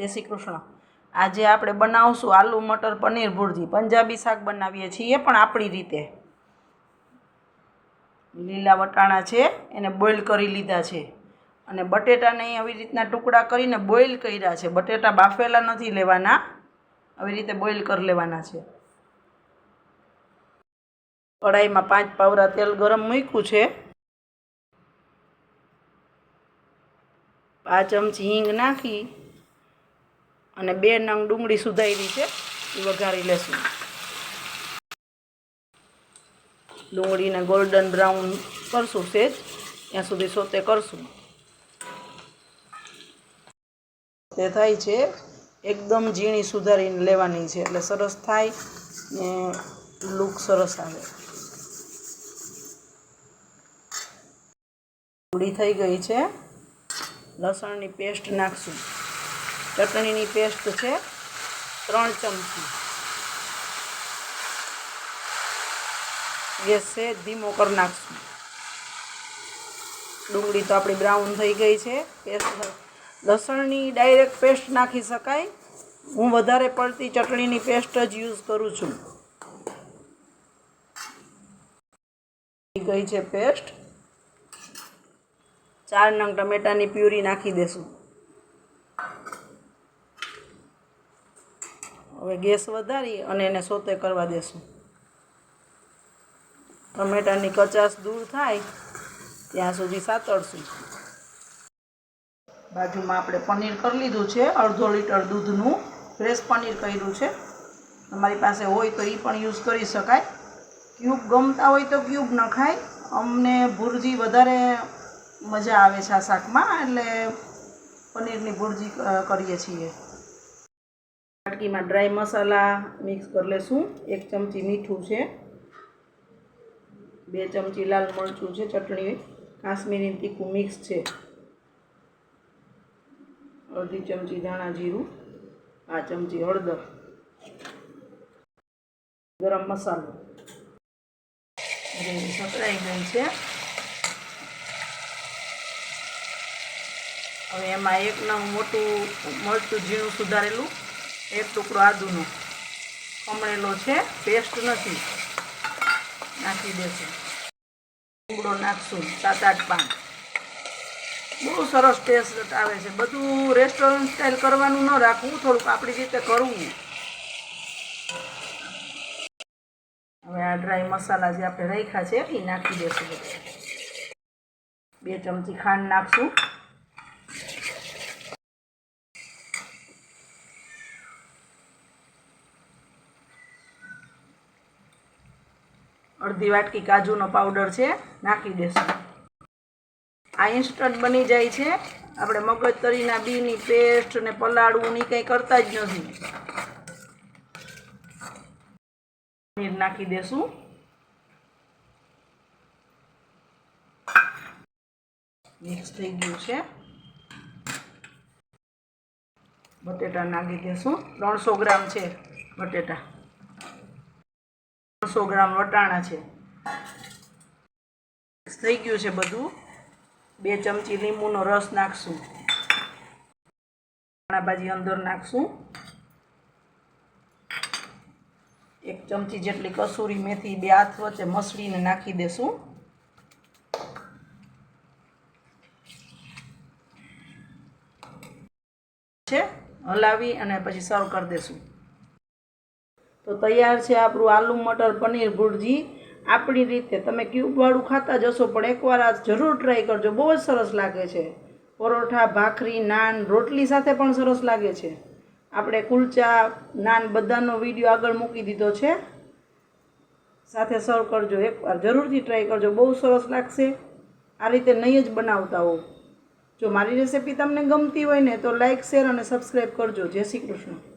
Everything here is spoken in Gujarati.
જય શ્રી કૃષ્ણ. આજે આપણે બનાવશું આલુ મટર પનીર ભુરજી. પંજાબી શાક બનાવીએ છીએ પણ આપણી રીતે. લીલા વટાણા છે, એને બોઇલ કરી લીધા છે. અને બટેટાને આવી રીતના ટુકડા કરીને બોઇલ કર્યા છે. બટેટા બાફેલા નથી લેવાના, આવી રીતે બોઇલ કરી લેવાના છે. કઢાઈમાં પાંચ પાવરા તેલ ગરમ મૂક્યું છે. પાંચ ચમચી હિંગ નાખી. અને બે નંગ ડુંગળી સુધારી છે એ વઘારી લેશું. ડુંગળીને ગોલ્ડન બ્રાઉન કરશું સેજ, ત્યાં સુધી સોતે કરશું. તે થાય છે, એકદમ ઝીણી સુધારીને લેવાની છે, એટલે સરસ થાય ને લુક સરસ આવે. ડુંગળી થઈ ગઈ છે, લસણની પેસ્ટ નાખશું. ચટણીની પેસ્ટ છે ત્રણ ચમચી. ગેસ છે, ધીમો કરી નાખશું. ડુંગળી તો આપણી બ્રાઉન થઈ ગઈ છે. પેસ્ટ લસણની ડાયરેક્ટ પેસ્ટ નાખી શકાય. હું વધારે પડતી ચટણીની પેસ્ટ જ યુઝ કરું છું. ગઈ છે પેસ્ટ ચાર નંગ ટમેટાની પ્યુરી નાખી દેશું. હવે ગેસ વધારી અને એને સોતે કરવા દેશું. ટમેટાની કચાશ દૂર થાય ત્યાં સુધી સાતળશું. બાજુમાં આપણે પનીર કરી લીધું છે, અડધો લીટર દૂધનું, ફ્રેશ પનીર કર્યું છે. તમારી પાસે હોય તો એ પણ યુઝ કરી શકાય. ક્યુબ ગમતા હોય તો ક્યુબ ખાય. અમને ભુરજી વધારે મજા આવે છે આ શાકમાં, એટલે પનીરની ભુરજી કરીએ છીએ. વાટકીમાં ડ્રાય મસાલા મિક્સ કરી લેશું. એક ચમચી મીઠું છે. બે ચમચી લાલ મરચું છે, ચટણી, કાશ્મીરી તીખું મિક્સ છે. અડધી ચમચી ધાણા જીરું, આ ચમચી હળદર. ગરમ મસાલો. ગ્રેવી સકરાઈ ગઈ છે. હવે એમાં એક નવ મોટું મરચું ઝીણું સુધારેલું. એક ટુકડો આદુનો. કમળેલો છે પેસ્ટ નથી. નાખી દેશું. ટુકડો નાખશું, સાત આઠ પાન. બહુ સરસ ટેસ્ટ આવે છે. બધું રેસ્ટોરન્ટ સ્ટાઇલ કરવાનું ન રાખવું, થોડુંક આપણી રીતે કરવું. હવે આ ડ્રાય મસાલા જે આપણે રાખ્યા છે, એ નાખી દેશું. બે ચમચી ખાંડ નાખશું. અડધી વાટકી કાજુનો પાવડર છે, નાખી દેશું. આ ઇન્સ્ટન્ટ બની જાય છે. આપણે મગજતરીના બીની પેસ્ટ ને પલાળવું ની કંઈ કરતા જ નથી. પનીર નાખી દેશું. મિક્સ થઈ ગયું છે. બટેટા નાખી દેશું. ત્રણસો ગ્રામ છે બટેટા. ત્રણસો ગ્રામ વટાણા છે. થઈ ગયું છે બધું. બે ચમચી લીંબુનો રસ નાખશું. ભાજી અંદર નાખશું. એક ચમચી જેટલી કસૂરી મેથી બે હાથ વચ્ચે મસળીને નાખી દેશું. છે. હલાવી અને પછી સર્વ કરી દેશું. તો તૈયાર છે આપણું આલુ મટર પનીર ભુરજી. આપણી રીતે તમે ક્યુબવાળું ખાતા જશો, પણ એકવાર આ જરૂર ટ્રાય કરજો. બહુ જ સરસ લાગે છે. પરોઠા, ભાખરી, નાન, રોટલી સાથે પણ સરસ લાગે છે. આપણે કુલચા, નાન બધાનો વીડિયો આગળ મૂકી દીધો છે. સાથે સર્વ કરજો. એકવાર જરૂરથી ટ્રાય કરજો. બહુ સરસ લાગશે. આ રીતે નહીં જ બનાવતા હો જો મારી રેસિપી તમને ગમતી હોય ને, તો લાઇક શેર અને સબસ્ક્રાઈબ કરજો. જય શ્રી કૃષ્ણ.